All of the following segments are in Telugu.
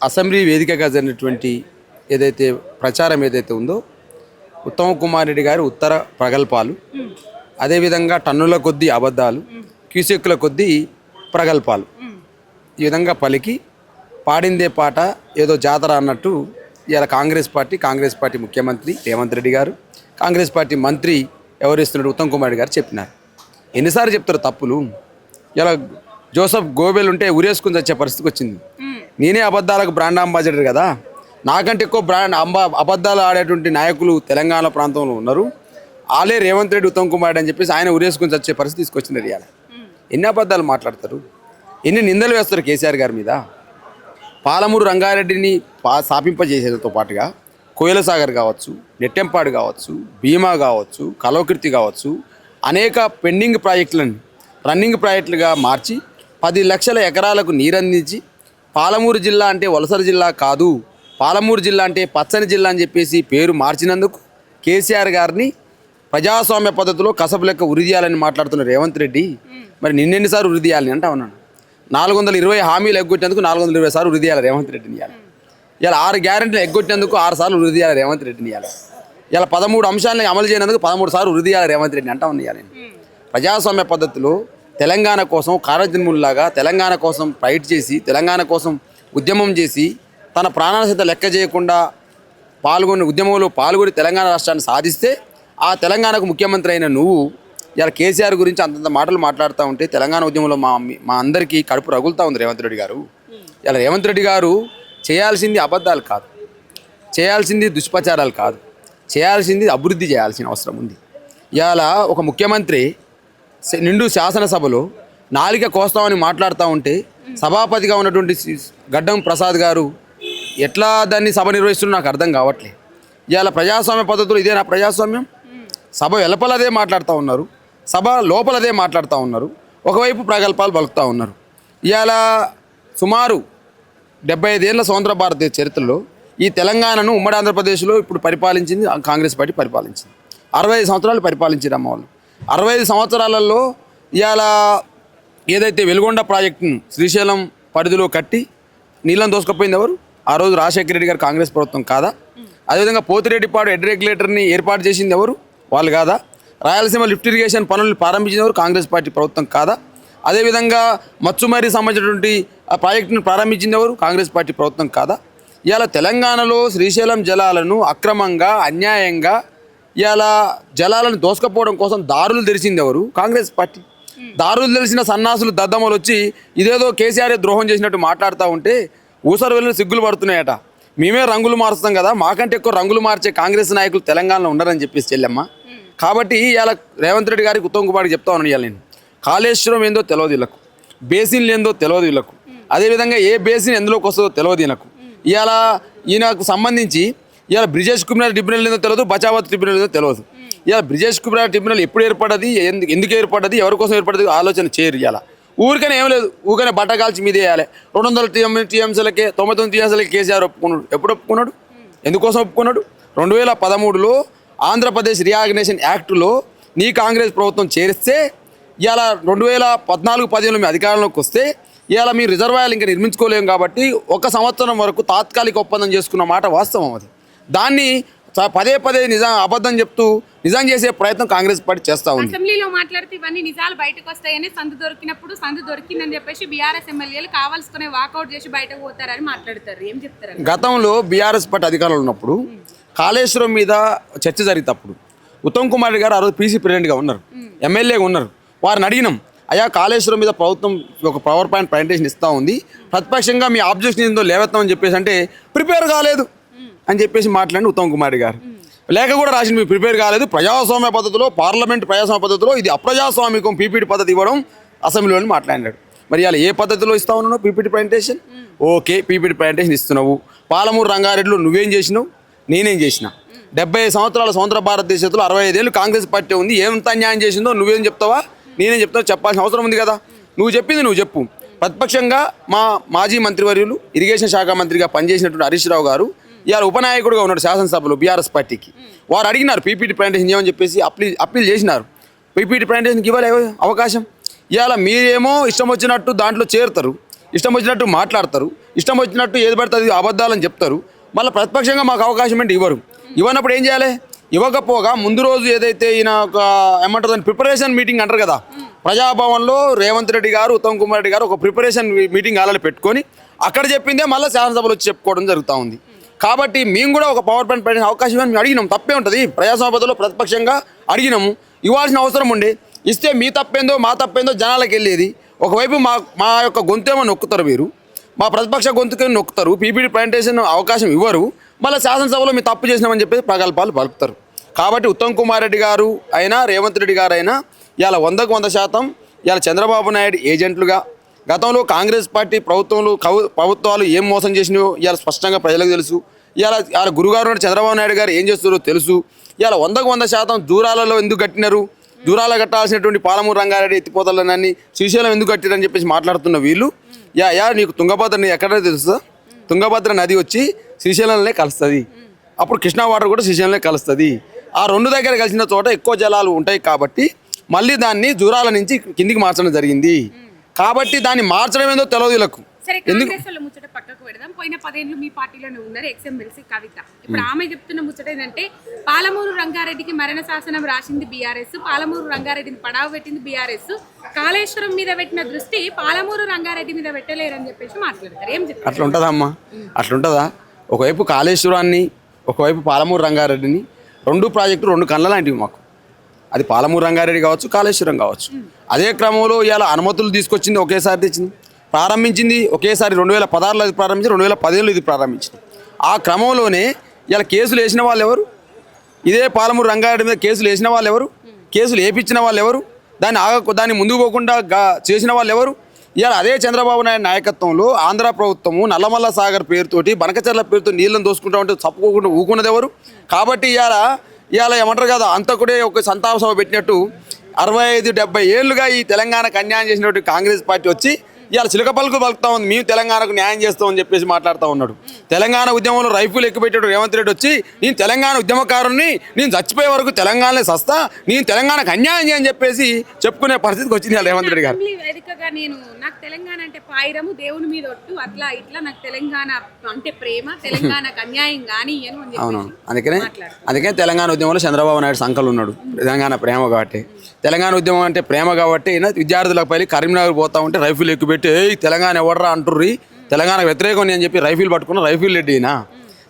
అసెంబ్లీ వేదికగా జరిగినటువంటి ఏదైతే ప్రచారం ఏదైతే ఉందో ఉత్తమ కుమార్ రెడ్డి గారి ఉత్తర ప్రగల్పాలు అదేవిధంగా టన్నుల కొద్దీ అబద్ధాలు క్యూసెక్కుల కొద్దీ ప్రగల్పాలు ఈ విధంగా పలికి పాడిందే పాట ఏదో జాతర అన్నట్టు ఇవాళ కాంగ్రెస్ పార్టీ కాంగ్రెస్ పార్టీ ముఖ్యమంత్రి రేవంత్ రెడ్డి గారు కాంగ్రెస్ పార్టీ మంత్రి ఎవరిస్తున్నాడు ఉత్తమ్ కుమార్ రెడ్డి గారు చెప్పినారు. ఎన్నిసార్లు చెప్తారు తప్పులు? ఇలా జోసఫ్ గోబెల్ ఉంటే ఉరేసుకుని వచ్చే పరిస్థితికి వచ్చింది. నేనే అబద్ధాలకు బ్రాండ్ అంబాసిడర్ కదా. నాకంటే ఎక్కువ బ్రాండ్ అంబా అబద్ధాలు ఆడేటువంటి నాయకులు తెలంగాణ ప్రాంతంలో ఉన్నారు. ఆలే రేవంత్ రెడ్డి ఉత్తమ్ కుమార్ అని చెప్పేసి ఆయన ఉరేసుకుని వచ్చే పరిస్థితి తీసుకొచ్చింది ఇవాళ. ఎన్ని అబద్ధాలు మాట్లాడతారు? ఎన్ని నిందలు వేస్తారు కేసీఆర్ గారి మీద? పాలమూరు రంగారెడ్డిని పా స్థాపింపజేసేదితో పాటుగా కోయిల సాగర్ కావచ్చు నెట్టెంపాడు కావచ్చు భీమా కావచ్చు కలవకృతి కావచ్చు అనేక పెండింగ్ ప్రాజెక్టులను రన్నింగ్ ప్రాజెక్టులుగా మార్చి పది లక్షల ఎకరాలకు నీరందించి పాలమూరు జిల్లా అంటే వలసల జిల్లా కాదు. పాలమూరు జిల్లా అంటే పచ్చని జిల్లా అని చెప్పేసి పేరు మార్చినందుకు కేసీఆర్ గారిని ప్రజాస్వామ్య పద్ధతిలో కసపు లెక్క ఉరిదీయాలని మాట్లాడుతున్న రేవంత్ రెడ్డి మరి నిన్నెన్నిసార్లు ఉరిదీయాలని అంటా ఉన్నాను నాలుగు వందల ఇరవై హామీలు ఎగ్గొట్టేందుకు నాలుగు వందల ఇరవై సార్లు ఉరిదీయాలి రేవంత్ రెడ్డిని ఇవ్వాలి ఇలా ఆరు గ్యారెంటీలు ఎగ్గొట్టేందుకు ఆరు సార్లు ఉరిదీయాలి రేవంత్ రెడ్డిని ఇవ్వాలి ఇలా పదమూడు అంశాలను అమలు చేయనందుకు పదమూడు సార్లు ఉరిదీయాలి రేవంత్ రెడ్డిని అంటా ఉన్నాను ప్రజాస్వామ్య పద్ధతిలో తెలంగాణ కోసం కారజన్ముల్లాగా తెలంగాణ కోసం ఫైట్ చేసి తెలంగాణ కోసం ఉద్యమం చేసి తన ప్రాణాల సైతం లెక్క చేయకుండా పాల్గొని ఉద్యమంలో పాల్గొని తెలంగాణ రాష్ట్రాన్ని సాధిస్తే ఆ తెలంగాణకు ముఖ్యమంత్రి అయిన నువ్వు ఇలా కేసీఆర్ గురించి అంతంత మాటలు మాట్లాడుతూ ఉంటే తెలంగాణ ఉద్యమంలో మా మా అందరికీ కడుపు రగులుతూ ఉంది రేవంత్ రెడ్డి గారు. ఇలా రేవంత్ రెడ్డి గారు చేయాల్సింది అబద్ధాలు కాదు. చేయాల్సింది దుష్ప్రచారాలు కాదు. చేయాల్సింది అభివృద్ధి చేయాల్సిన అవసరం ఉంది. ఇవాళ ఒక ముఖ్యమంత్రి నిండు శాసనసభలో నాలిక కోస్తామని మాట్లాడుతూ ఉంటే సభాపతిగా ఉన్నటువంటి గడ్డం ప్రసాద్ గారు ఎట్లా దాన్ని సభ నిర్వహిస్తున్నా నాకు అర్థం కావట్లేదు ఇవాళ ప్రజాస్వామ్య పద్ధతులు ఇదేనా ప్రజాస్వామ్యం? సభ వెలపలదే మాట్లాడుతూ ఉన్నారు సభ లోపలదే మాట్లాడుతూ ఉన్నారు ఒకవైపు ప్రగల్పాలు పలుకుతూ ఉన్నారు. ఇవాళ సుమారు డెబ్బై ఐదేళ్ళ స్వతంత్ర భారతదేశ చరిత్రలో ఈ తెలంగాణను ఉమ్మడి ఆంధ్రప్రదేశ్లో ఇప్పుడు పరిపాలించింది కాంగ్రెస్ పార్టీ పరిపాలించింది. అరవై ఐదు సంవత్సరాలు పరిపాలించారు అమ్మ వాళ్ళు అరవై ఐదు సంవత్సరాలలో ఇవాళ ఏదైతే వెలుగొండ ప్రాజెక్టును శ్రీశైలం పరిధిలో కట్టి నీళ్ళని దోసుకపోయింది ఎవరు? ఆ రోజు రాజశేఖర రెడ్డి గారు కాంగ్రెస్ ప్రభుత్వం కాదా? అదేవిధంగా పోతిరెడ్డిపాడు హెడ్ రెగ్యులేటర్ని ఏర్పాటు చేసింది ఎవరు? వాళ్ళు కాదా? రాయలసీమ లిఫ్ట్ ఇరిగేషన్ పనులు ప్రారంభించినవారు కాంగ్రెస్ పార్టీ ప్రభుత్వం కాదా? అదేవిధంగా మచ్చుమరి సంబంధించినటువంటి ఆ ప్రాజెక్టును ప్రారంభించింది ఎవరు? కాంగ్రెస్ పార్టీ ప్రభుత్వం కాదా? ఇవాళ తెలంగాణలో శ్రీశైలం జలాలను అక్రమంగా అన్యాయంగా ఇవాళ జలాలను దోసుకపోవడం కోసం దారులు తెరిచింది ఎవరు? కాంగ్రెస్ పార్టీ. దారులు తెలిసిన సన్నాసులు దద్దమ్మలు వచ్చి ఇదేదో కేసీఆర్ ద్రోహం చేసినట్టు మాట్లాడుతూ ఉంటే ఊసరు వెళ్ళిన సిగ్గులు పడుతున్నాయట. మేమే రంగులు మారుస్తాం కదా మాకంటే ఎక్కువ రంగులు మార్చే కాంగ్రెస్ నాయకులు తెలంగాణలో ఉండరని చెప్పేసి చెల్లెమ్మ. కాబట్టి ఇవాళ రేవంత్ రెడ్డి గారికి ఉత్తమ్ కుమార్కి చెప్తా ఉన్నాను ఇవాళ నేను. కాళేశ్వరం ఏందో తెలియదు వీళ్ళకు. బేసిన్లు ఏందో తెలియదు వీళ్ళకు. అదేవిధంగా ఏ బేసిన్ ఎందులోకి వస్తుందో తెలియదు ఈయనకు. ఇవాళ ఈయనకు సంబంధించి ఇలా బ్రిజేష్ కుమార్ ట్రిబ్యునల్ ఏదో తెలియదు బచావత్ ట్రిబ్యునల్ ఏదో తెలియదు ఇలా బ్రిజేష్ కుమార్ ట్రిబ్యునల్ ఎప్పుడు ఏర్పడ్డది ఎందుకు ఏర్పడ్డది ఎవరి కోసం ఏర్పడ్డది ఆలోచన చేయరు ఇలా ఊరికనే ఏం లేదు ఊరికనే బట్ట కాల్చి మీద వేయాలి. రెండు వందల టీఎం టీఎంసీలకే తొంభై తొమ్మిది టీఎంసీలకి కేసీఆర్ ఒప్పుకున్నాడు. ఎప్పుడు ఒప్పుకున్నాడు? ఎందుకోసం ఒప్పుకున్నాడు? రెండు వేల పదమూడులో ఆంధ్రప్రదేశ్ రియాగ్నేషన్ యాక్టులో నీ కాంగ్రెస్ ప్రభుత్వం చేరిస్తే ఇవాళ రెండు వేల పద్నాలుగు పదిహేను మీ అధికారంలోకి వస్తే ఇవాళ మీ రిజర్వాయర్లు ఇంకా నిర్మించుకోలేము కాబట్టి ఒక సంవత్సరం వరకు తాత్కాలిక ఒప్పందం చేసుకున్న మాట వాస్తవం అది. దాన్ని పదే పదే నిజం అబద్ధం చెప్తూ నిజం చేసే ప్రయత్నం కాంగ్రెస్ పార్టీ చేస్తూ ఉంది. అసెంబ్లీలో మాట్లాడితే ఇవన్నీ నిజాలు బయటకు వస్తాయని సందు దొరికినప్పుడు సందు దొరికిందని చెప్పేసి బీఆర్ఎస్ ఎమ్మెల్యేలు కావాల్సుకునే వాకౌట్ చేసి బయటకు పోతారని మాట్లాడతారు. ఏం చెప్తారు గతంలో బీఆర్ఎస్ పార్టీ అధికారంలో ఉన్నప్పుడు కాళేశ్వరం మీద చర్చ జరిగేటప్పుడు ఉత్తమ్ కుమార్ గారు ఆ రోజు పీసీ ప్రెసిడెంట్గా ఉన్నారు ఎమ్మెల్యేగా ఉన్నారు. వారిని అడిగినాం అయ్యా కాళేశ్వరం మీద ప్రభుత్వం ఒక పవర్ పాయింట్ ప్రజెంటేషన్ ఇస్తూ ఉంది. ప్రతిపక్షంగా మీ ఆబ్జెక్షన్ ఏందో లేవెత్తామని చెప్పేసి అంటే ప్రిపేర్ కాలేదు. అని చెప్పేసి మాట్లాడి ఉత్తమ్ కుమార్ గారు. లేఖ కూడా రాసింది మీరు ప్రిపేర్ కాలేదు. ప్రజాస్వామ్య పద్ధతిలో పార్లమెంట్ ప్రజాస్వామ్య పద్ధతిలో ఇది అప్రజాస్వామికం పీపీటీ పద్ధతి ఇవ్వడం అసెంబ్లీలో మాట్లాడినాడు. మరి ఇలా ఏ పద్ధతిలో ఇస్తా ఉన్నావు PPT presentation? Okay PPT presentation ఇస్తున్నావు. పాలమూరు రంగారెడ్డిలో నువ్వేం చేసినావు? నేనేం చేసిన? డెబ్బై సంవత్సరాల స్వతంత్ర భారతదేశంలో అరవై ఐదేళ్ళు కాంగ్రెస్ పార్టీ ఉంది. ఎంత అన్యాయం చేసిందో నువ్వేం చెప్తావా? నేనేం చెప్తావు చెప్పాల్సిన అవసరం ఉంది కదా. నువ్వు చెప్పింది నువ్వు చెప్పు. ప్రతిపక్షంగా మా మాజీ మంత్రివర్యులు ఇరిగేషన్ శాఖ మంత్రిగా పనిచేసినటువంటి హరీష్ రావు గారు ఇవాళ ఉపనాయకుడుగా ఉన్నాడు శాసనసభలో బీఆర్ఎస్ పార్టీకి. వారు అడిగినారు పీపీటీ ప్రజెంటేషన్ చేయమని చెప్పేసి అప్పీల్ అప్పీల్ చేసినారు. పీపీటీ ప్లాంటేషన్కి ఇవ్వాలి అవకాశం? ఇవాళ మీరేమో ఇష్టం వచ్చినట్టు దాంట్లో చేరుతారు ఇష్టం వచ్చినట్టు మాట్లాడతారు ఇష్టం వచ్చినట్టు ఏది పడితే అది అబద్ధాలని చెప్తారు. మళ్ళీ ప్రతిపక్షంగా మాకు అవకాశం ఏంటి ఇవ్వరు. ఇవ్వనప్పుడు ఏం చేయాలి? ఇవ్వకపోగా ముందు రోజు ఏదైతే ఈయన ఒక ఏమంటారు ప్రిపరేషన్ మీటింగ్ అంటారు కదా. ప్రజాభవన్లో రేవంత్ రెడ్డి గారు ఉత్తమ్ కుమార్ రెడ్డి గారు ఒక ప్రిపరేషన్ మీటింగ్ అలా పెట్టుకొని అక్కడ చెప్పిందే మళ్ళీ శాసనసభలో వచ్చి చెప్పుకోవడం జరుగుతూ ఉంది. కాబట్టి మేము కూడా ఒక పవర్ పాయింట్ పెట్టిన అవకాశం మేము అడిగినాం. తప్పే ఉంటుంది. ప్రజాసభలో ప్రతిపక్షంగా అడిగినాము. ఇవ్వాల్సిన అవసరం ఉండే. ఇస్తే మీ తప్పేందో మా తప్పేందో జనాలకు వెళ్ళేది. ఒకవైపు మా మా యొక్క గొంతేమో నొక్కుతారు మీరు మా ప్రతిపక్ష గొంతుకే నొక్కుతారు. పీపీడీ ప్రెజెంటేషన్ అవకాశం ఇవ్వరు. మళ్ళీ శాసనసభలో మీ తప్పు చేసినామని చెప్పేసి ప్రగల్భాలు పలుకుతారు. కాబట్టి ఉత్తమ్ కుమార్ రెడ్డి గారు అయినా రేవంత్ రెడ్డి గారు అయినా ఇవాళ వందకు వంద శాతం ఇవాళ చంద్రబాబు నాయుడు ఏజెంట్లుగా గతంలో కాంగ్రెస్ పార్టీ ప్రభుత్వంలో ప్రభుత్వాలు ఏం మోసం చేసినాయో ఇవాళ స్పష్టంగా ప్రజలకు తెలుసు. ఇవాళ వాళ్ళ గురుగారు చంద్రబాబు నాయుడు గారు ఏం చేస్తారో తెలుసు. ఇవాళ వందకు వంద శాతం దూరాలలో ఎందుకు కట్టినారు? దూరాల కట్టాల్సినటువంటి పాలమూరు రంగారెడ్డి ఎత్తిపోతలనని శ్రీశైలం ఎందుకు కట్టారని చెప్పేసి మాట్లాడుతున్న వీళ్ళు. యా యా నీకు తుంగభద్ర నది ఎక్కడ తెలుసా? తుంగభద్ర నది వచ్చి శ్రీశైలంలోనే కలుస్తుంది. అప్పుడు కృష్ణా వాటర్ కూడా శ్రీశైలంలో కలుస్తుంది. ఆ రెండు దగ్గర కలిసిన చోట ఎక్కువ జలాలు ఉంటాయి కాబట్టి మళ్ళీ దాన్ని దూరాల నుంచి కిందికి మార్చడం జరిగింది. కాబట్టి దాన్ని మార్చడం ఏందో తెలియదు వీళ్ళకు. ముచ్చట పక్కకు పెడదాం. పోయిన పదేళ్ళు మీ పార్టీలోనే ఉన్నారు ఎక్స్ఎమ్మెల్సీ కవిత. ఇప్పుడు ఆమె చెప్తున్న ముచ్చట ఏంటంటే పాలమూరు రంగారెడ్డికి మరణ శాసనం రాసింది బీఆర్ఎస్ పాలమూరు రంగారెడ్డిని పడావ పెట్టింది బీఆర్ఎస్. కాళేశ్వరం మీద పెట్టిన దృష్టి పాలమూరు రంగారెడ్డి మీద పెట్టలేరని చెప్పేసి మాట్లాడతారు. ఏం చెప్తారు? అట్లా ఉంటుందమ్మా. అట్లుంటుందా? ఒకవైపు కాళేశ్వరాన్ని ఒకవైపు పాలమూరు రంగారెడ్డిని రెండు ప్రాజెక్టులు రెండు కళ్ళ లాంటివి మాకు. అది పాలమూరు రంగారెడ్డి కావచ్చు కాళేశ్వరం కావచ్చు. అదే క్రమంలో ఇవాళ అనుమతులు తీసుకొచ్చింది ఒకేసారి తెచ్చింది. ప్రారంభించింది ఒకేసారి రెండు వేల పదహారులో ఇది ప్రారంభించి రెండు వేల పదిహేనులో ఇది ప్రారంభించింది. ఆ క్రమంలోనే ఇలా కేసులు వేసిన వాళ్ళు ఎవరు? ఇదే పాలమూరు రంగారెడ్డి మీద కేసులు వేసిన వాళ్ళు ఎవరు? కేసులు వేపించిన వాళ్ళు ఎవరు? దాన్ని ఆగ దాన్ని ముందుకు పోకుండా చేసిన వాళ్ళు ఎవరు? ఇవాళ అదే చంద్రబాబు నాయుడు నాయకత్వంలో ఆంధ్ర ప్రభుత్వము నల్లమల్ల సాగర్ పేరుతోటి బనకచర్ల పేరుతో నీళ్ళని దోసుకుంటా ఉంటే తప్పుకోకుండా ఊకున్నది ఎవరు? కాబట్టి ఇవాళ ఇవాళ ఏమంటారు కదా అంతకుడే ఒక సంతాప సభ పెట్టినట్టు అరవై ఐదు డెబ్బై ఏళ్ళుగా ఈ తెలంగాణకు అన్యాయం చేసినటువంటి కాంగ్రెస్ పార్టీ వచ్చి ఇవాళ చిలక పలుకు పలుకుతా ఉంది మేము తెలంగాణకు న్యాయం చేస్తామని చెప్పేసి మాట్లాడుతూ ఉన్నాడు. తెలంగాణ ఉద్యమంలో రైఫిల్ ఎక్కుపెట్టాడు రేవంత్ రెడ్డి వచ్చి నేను తెలంగాణ ఉద్యమకారుని నేను చచ్చిపోయే వరకు తెలంగాణలో సస్తా నేను తెలంగాణకు అన్యాయం చేయని చెప్పేసి చెప్పుకునే పరిస్థితికి వచ్చింది రేవంత్ రెడ్డి గారు. నేను నాకు తెలంగాణ అంటే పాయిరము దేవుని మీద ఒట్టు అట్లా ఇట్లా నాకు తెలంగాణ అంటే ప్రేమ తెలంగాణకు అన్యాయం కానీ అని అవును అందుకనే. అందుకనే తెలంగాణ ఉద్యమంలో చంద్రబాబు నాయుడు సంకలు ఉన్నాడు. తెలంగాణ ప్రేమ కాబట్టి. తెలంగాణ ఉద్యమం అంటే ప్రేమ కాబట్టి విద్యార్థులకు పైలి కరీంనగర్ పోతా ఉంటే రైఫిల్ ఎక్కుపెట్టి తెలంగాణ ఎవడరా అంటుర్రి. తెలంగాణ వ్యతిరేకం అని చెప్పి రైఫిల్ పట్టుకున్న రైఫిల్ రెడ్డి ఈయన.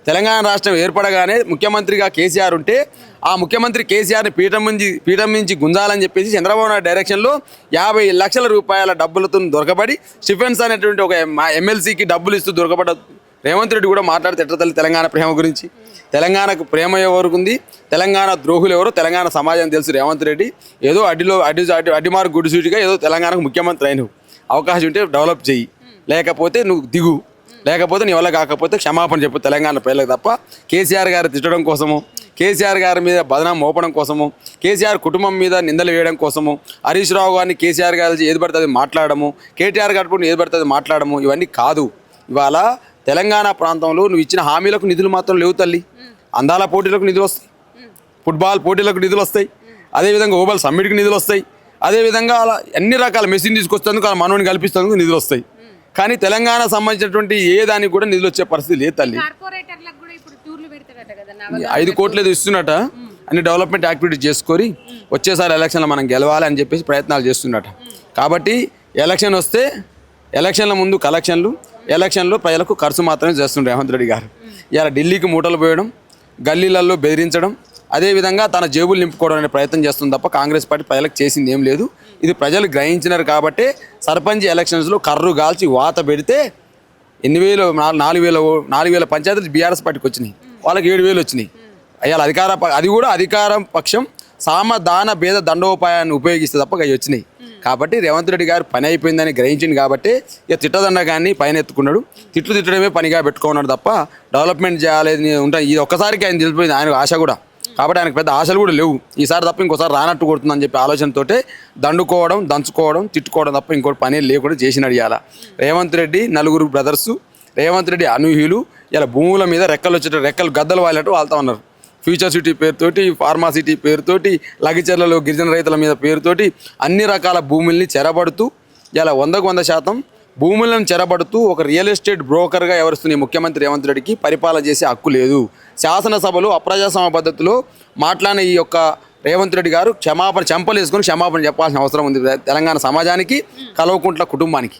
తెలంగాణ రాష్ట్రం ఏర్పడగానే ముఖ్యమంత్రిగా కేసీఆర్ ఉంటే ఆ ముఖ్యమంత్రి కేసీఆర్ని పీఠం నుంచి పీఠం నుంచి గుంజాలని చెప్పేసి చంద్రబాబు నాయుడు డైరెక్షన్లో యాభై లక్షల రూపాయల డబ్బులతో దొరకబడి స్టిఫెన్స్ అనేటువంటి ఒక ఎమ్మెల్సీకి డబ్బులు ఇస్తూ దొరకబడ్డ రేవంత్ రెడ్డి కూడా మాట్లాడితే ఎట్లా తెలంగాణ ప్రేమ గురించి? తెలంగాణకు ప్రేమ ఎవరికి ఉంది? తెలంగాణ ద్రోహులు ఎవరు? తెలంగాణ సమాజం తెలుసు రేవంత్ రెడ్డి. ఏదో అడ్డిలో అడ్డి అడ్డి అడ్డిమారు గుడిసూటిగా ఏదో తెలంగాణకు ముఖ్యమంత్రి అయినవు. అవకాశం ఉంటే డెవలప్ చేయి. లేకపోతే నువ్వు దిగు. లేకపోతే నీ వల్ల కాకపోతే క్షమాపణ చెప్పు తెలంగాణ ప్రజలకు తప్ప. కేసీఆర్ గారు తిట్టడం కోసము కేసీఆర్ గారి మీద బదనాం మోపడం కోసము కేసీఆర్ కుటుంబం మీద నిందలు వేయడం కోసము హరీష్ రావు గారిని కేసీఆర్ గారి ఏది పడితే అది మాట్లాడము కేటీఆర్ గారి ఏది పడితే అది మాట్లాడము ఇవన్నీ కాదు. ఇవాళ తెలంగాణ ప్రాంతంలో నువ్వు ఇచ్చిన హామీలకు నిధులు మాత్రం లేవు తల్లి. అందాల పోటీలకు నిధులు వస్తాయి. ఫుట్బాల్ పోటీలకు నిధులు వస్తాయి. అదేవిధంగా ఓబల్ సమ్మిట్కి నిధులు వస్తాయి. అదేవిధంగా అలా అన్ని రకాల మెషిన్ తీసుకొస్తేందుకు ఆ మనోని కల్పిస్తేందుకు నిధులు వస్తాయి. కానీ తెలంగాణ సంబంధించినటువంటి ఏ దానికి కూడా నిధులు వచ్చే పరిస్థితి లేదు తల్లి. ఐదు కోట్లు ఏదో ఇస్తున్నట అన్ని డెవలప్మెంట్ యాక్టివిటీస్ చేసుకొని వచ్చేసారి ఎలక్షన్లో మనం గెలవాలి అని చెప్పేసి ప్రయత్నాలు చేస్తున్నట. కాబట్టి ఎలక్షన్ వస్తే ఎలక్షన్ల ముందు కలెక్షన్లు ఎలక్షన్లో ప్రజలకు ఖర్చు మాత్రమే చేస్తుండే రేవంత్ రెడ్డి గారు. ఇలా ఢిల్లీకి మూటలు పోయడం గల్లీలలో బెదిరించడం అదేవిధంగా తన జేబులు నింపుకోవడానికి ప్రయత్నం చేస్తుంది తప్ప కాంగ్రెస్ పార్టీ ప్రజలకు చేసింది ఏం లేదు. ఇది ప్రజలు గ్రహించినారు కాబట్టి సర్పంచ్ ఎలక్షన్స్లో కర్రు గాల్చి వాత పెడితే ఎన్ని వేలు నాలుగు వేల నాలుగు వేల పంచాయతీలు బీఆర్ఎస్ పార్టీకి వచ్చినాయి. వాళ్ళకి ఏడు వేలు వచ్చినాయి. అయ్యాల అధికార అది కూడా అధికారం పక్షం సామదాన భేద దండోపాయాన్ని ఉపయోగిస్తే తప్ప అవి వచ్చినాయి. కాబట్టి రేవంత్ రెడ్డి గారు పని అయిపోయిందని గ్రహించింది కాబట్టి ఇక తిట్టదండ కానీ పైన ఎత్తుకున్నాడు తిట్లు తిట్టడమే పనిగా పెట్టుకున్నాడు తప్ప డెవలప్మెంట్ చేయాలని ఉంటాయి ఇది ఒక్కసారికి ఆయన తెలిసిపోయింది ఆయన ఆశ కూడా. కాబట్టి ఆయనకు పెద్ద ఆశలు కూడా లేవు. ఈసారి తప్ప ఇంకోసారి రానట్టు కొడుతుందని చెప్పి ఆలోచనతోటే దండుకోవడం దంచుకోవడం తిట్టుకోవడం తప్ప ఇంకోటి పని లేకుండా చేసినాడు ఇవాళ రేవంత్ రెడ్డి నలుగురు బ్రదర్స్ రేవంత్ రెడ్డి అనూహ్యులు ఇలా భూముల మీద రెక్కలు వచ్చేటట్టు రెక్కలు గద్దలు వాళ్ళట్టు వాళ్తా ఉన్నారు. ఫ్యూచర్ సిటీ పేరుతోటి ఫార్మా సిటీ పేరుతోటి లగిచర్లలో గిరిజన రైతుల మీద పేరుతోటి అన్ని రకాల భూముల్ని చెరబడుతూ ఇలా వందకు వంద శాతం భూములను చెరబడుతూ ఒక రియల్ ఎస్టేట్ బ్రోకర్గా ఎవరుస్తున్న ముఖ్యమంత్రి రేవంత్ రెడ్డికి పరిపాలన చేసే హక్కు లేదు. శాసనసభలో అప్రజాస్వామ్య పద్ధతిలో మాట్లాడిన ఈ యొక్క రేవంత్ రెడ్డి గారు క్షమాపణ చెంపలు వేసుకొని క్షమాపణ చెప్పాల్సిన అవసరం ఉంది తెలంగాణ సమాజానికి కల్వకుంట్ల కుటుంబానికి.